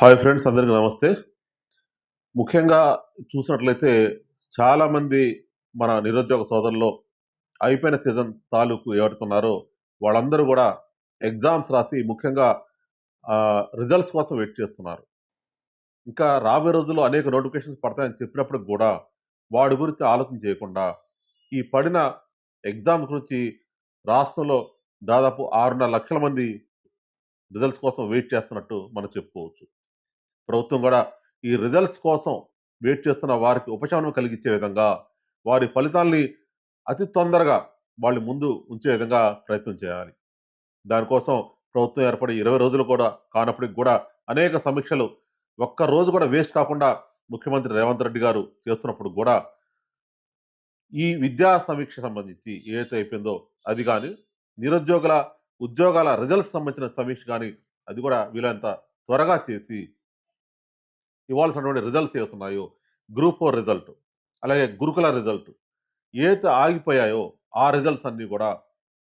Hi friends అందరికీ నమస్తే. ముఖ్యంగా చూసినట్లయితే చాలామంది మన నిరుద్యోగ సోదరుల్లో అయిపోయిన సీజన్ తాలూకు ఎవరుతున్నారో వాళ్ళందరూ కూడా ఎగ్జామ్స్ రాసి ముఖ్యంగా రిజల్ట్స్ కోసం వెయిట్ చేస్తున్నారు. ఇంకా రాబోయే రోజుల్లో అనేక నోటిఫికేషన్స్ పడతాయని చెప్పినప్పుడు కూడా వాడి గురించి ఆలోచన చేయకుండా ఈ పడిన ఎగ్జామ్ గురించి రాష్ట్రంలో దాదాపు ఆరున్నర లక్షల మంది రిజల్ట్స్ కోసం వెయిట్ చేస్తున్నట్టు మనం చెప్పుకోవచ్చు. ప్రభుత్వం కూడా ఈ రిజల్ట్స్ కోసం వెయిట్ చేస్తున్న వారికి ఉపశమనం కలిగించే విధంగా వారి ఫలితాల్ని అతి తొందరగా వాళ్ళు ముందు ఉంచే విధంగా ప్రయత్నం చేయాలి. దానికోసం ప్రభుత్వం ఏర్పడి ఇరవై రోజులు కూడా కానప్పటికి కూడా అనేక సమీక్షలు ఒక్క రోజు కూడా వేస్ట్ కాకుండా ముఖ్యమంత్రి రేవంత్ రెడ్డి గారు చేస్తున్నప్పుడు కూడా ఈ విద్యా సమీక్ష సంబంధించి ఏదైతే అయిపోయిందో అది కానీ నిరుద్యోగుల ఉద్యోగాల రిజల్ట్స్ సంబంధించిన సమీక్ష కానీ అది కూడా వీలంత త్వరగా చేసి ఇవ్వాల్సినటువంటి రిజల్ట్స్ ఏవుతున్నాయో గ్రూప్ ఫోర్ రిజల్ట్ అలాగే గురుకుల రిజల్ట్ ఏదైతే ఆగిపోయాయో ఆ రిజల్ట్స్ అన్నీ కూడా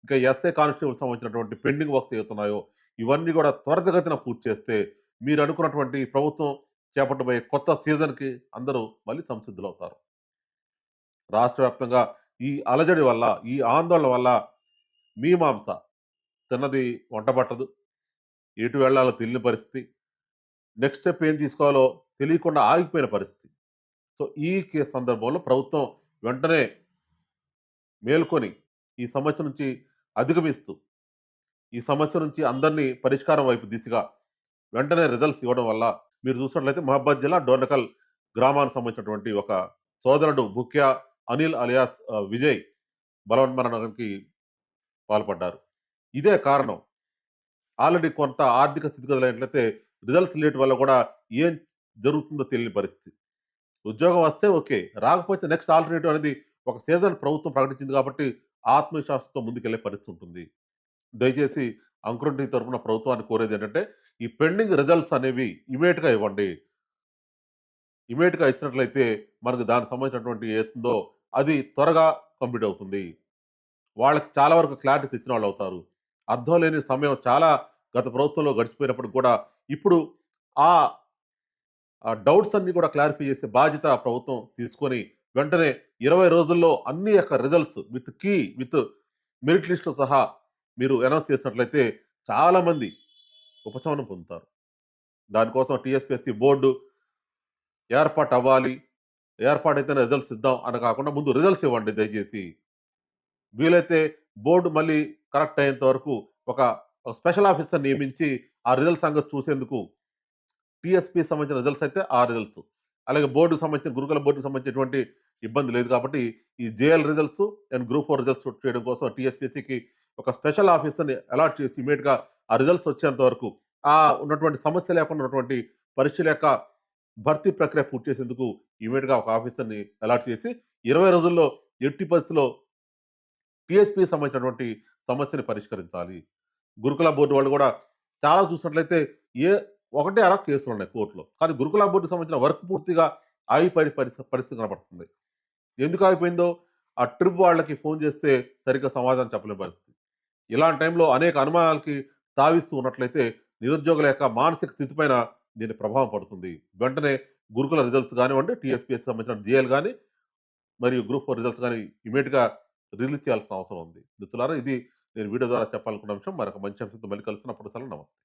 ఇంకా ఎస్ఏ కానిస్టేబుల్ సంబంధించినటువంటి పెండింగ్ వర్క్స్ ఏవుతున్నాయో ఇవన్నీ కూడా త్వరితగతిన పూర్తి చేస్తే మీరు అనుకున్నటువంటి ప్రభుత్వం చేపట్టబోయే కొత్త సీజన్కి అందరూ మళ్ళీ సంసిద్ధులు అవుతారు రాష్ట్ర వ్యాప్తంగా ఈ అలజడి వల్ల ఈ ఆందోళన వల్ల మీ మాంస తిన్నది వంట పట్టదు. ఎటు వెళ్ళాలో తెలియని పరిస్థితి. నెక్స్ట్ స్టెప్ ఏం తీసుకోవాలో తెలియకుండా ఆగిపోయిన పరిస్థితి. సో ఈ సందర్భంలో ప్రభుత్వం వెంటనే మేల్కొని ఈ సమస్య నుంచి అధిగమిస్తూ ఈ సమస్య నుంచి అందరినీ పరిష్కారం వైపు దిశగా వెంటనే రిజల్ట్స్ ఇవ్వడం వల్ల మీరు చూసినట్లయితే మహబాద్ జిల్లా డోర్నకల్ గ్రామానికి సంబంధించినటువంటి ఒక సోదరుడు బుక్యా అనిల్ అలియాస్ విజయ్ బలవన్మరణానికి పాల్పడ్డారు. ఇదే కారణం. ఆల్రెడీ కొంత ఆర్థిక స్థితిగతులు ఏంటంటే రిజల్ట్స్ లేట్ వల్ల కూడా ఏం జరుగుతుందో తెలియని పరిస్థితి. ఉద్యోగం వస్తే ఓకే. రాకపోతే నెక్స్ట్ ఆల్టర్నేటివ్ అనేది ఒక సీజన్ ప్రభుత్వం ప్రకటించింది కాబట్టి ఆత్మవిశ్వాసంతో ముందుకెళ్ళే పరిస్థితి ఉంటుంది. దయచేసి అంకురంటి తరపున ప్రభుత్వాన్ని కోరేది ఏంటంటే ఈ పెండింగ్ రిజల్ట్స్ అనేవి ఇమీడియట్గా ఇవ్వండి. ఇమీడియట్గా ఇచ్చినట్లయితే మనకు దానికి సంబంధించినటువంటి ఏతుందో అది త్వరగా కంప్లీట్ అవుతుంది. వాళ్ళకి చాలా వరకు క్లారిటీ తెచ్చిన వాళ్ళు అవుతారు. అర్థం లేని సమయం చాలా గత ప్రభుత్వంలో గడిచిపోయినప్పుడు కూడా ఇప్పుడు ఆ ఆ డౌట్స్ అన్ని కూడా క్లారిఫై చేసే బాధ్యత ప్రభుత్వం తీసుకొని వెంటనే ఇరవై రోజుల్లో అన్ని యొక్క results with key with merit list సహా మీరు అనౌన్స్ చేసినట్లయితే చాలామంది ఉపశమనం పొందుతారు. దానికోసం టీఎస్పీఎస్సీ బోర్డు ఏర్పాటు అవ్వాలి ఏర్పాటైతేనే రిజల్ట్స్ ఇద్దాం అని కాకుండా ముందు రిజల్ట్స్ ఇవ్వండి దయచేసి. వీలైతే బోర్డు మళ్ళీ కరెక్ట్ అయ్యేంత వరకు ఒక ఒక స్పెషల్ ఆఫీసర్ నియమించి ఆ రిజల్ట్ సంగతి చూసేందుకు టీఎస్పీ సంబంధించిన రిజల్ట్స్ అయితే ఆ రిజల్ట్స్ అలాగే బోర్డుకు సంబంధించిన గురుకుల బోర్డుకు సంబంధించినటువంటి ఇబ్బంది లేదు కాబట్టి ఈ JL results and group four results చేయడం కోసం టీఎస్పీసీకి ఒక స్పెషల్ ఆఫీసర్ని అలాట్ చేసి ఇమీడియట్గా ఆ రిజల్ట్స్ వచ్చేంత వరకు ఆ ఉన్నటువంటి సమస్య లేకుండా ఉన్నటువంటి పరీక్షల యొక్క భర్తీ ప్రక్రియ పూర్తి చేసేందుకు ఇమీడియట్గా ఒక ఆఫీసర్ని అలాట్ చేసి ఇరవై రోజుల్లో ఎట్టి పరిస్థితిలో టీఎస్పీ సంబంధించినటువంటి సమస్యని పరిష్కరించాలి. గురుకుల బోర్డు వాళ్ళు కూడా చాలా చూసినట్లయితే ఏ ఒకటే అలా కేసులు ఉన్నాయి కోర్టులో. కానీ గురుకుల బోర్డుకి సంబంధించిన వర్క్ పూర్తిగా ఆగిపోయి పరిస్థితి పరిస్థితి కనబడుతుంది. ఎందుకు ఆగిపోయిందో? ఆ ట్రిప్ వాళ్ళకి ఫోన్ చేస్తే సరిగ్గా సమాధానం చెప్పలేని పరిస్థితి. ఇలాంటి టైంలో అనేక అనుమానాలకి తావిస్తూ ఉన్నట్లయితే నిరుద్యోగుల యొక్క మానసిక స్థితిపైన దీని ప్రభావం పడుతుంది. వెంటనే గురుకుల రిజల్ట్స్ కానివ్వండి టీఎస్పీఎస్కి సంబంధించిన డిఎల్ కానీ మరియు గ్రూప్ ఫోర్ రిజల్ట్స్ కానీ ఇమీడియట్గా రిలీజ్ చేయాల్సిన అవసరం ఉంది. మిత్రులారా ఇది నేను వీడియో ద్వారా చెప్పాలనుకున్న అంశం. మరొక మంచి అంశంతో మళ్ళీ కలిసినప్పుడు సెలవు నమస్తే.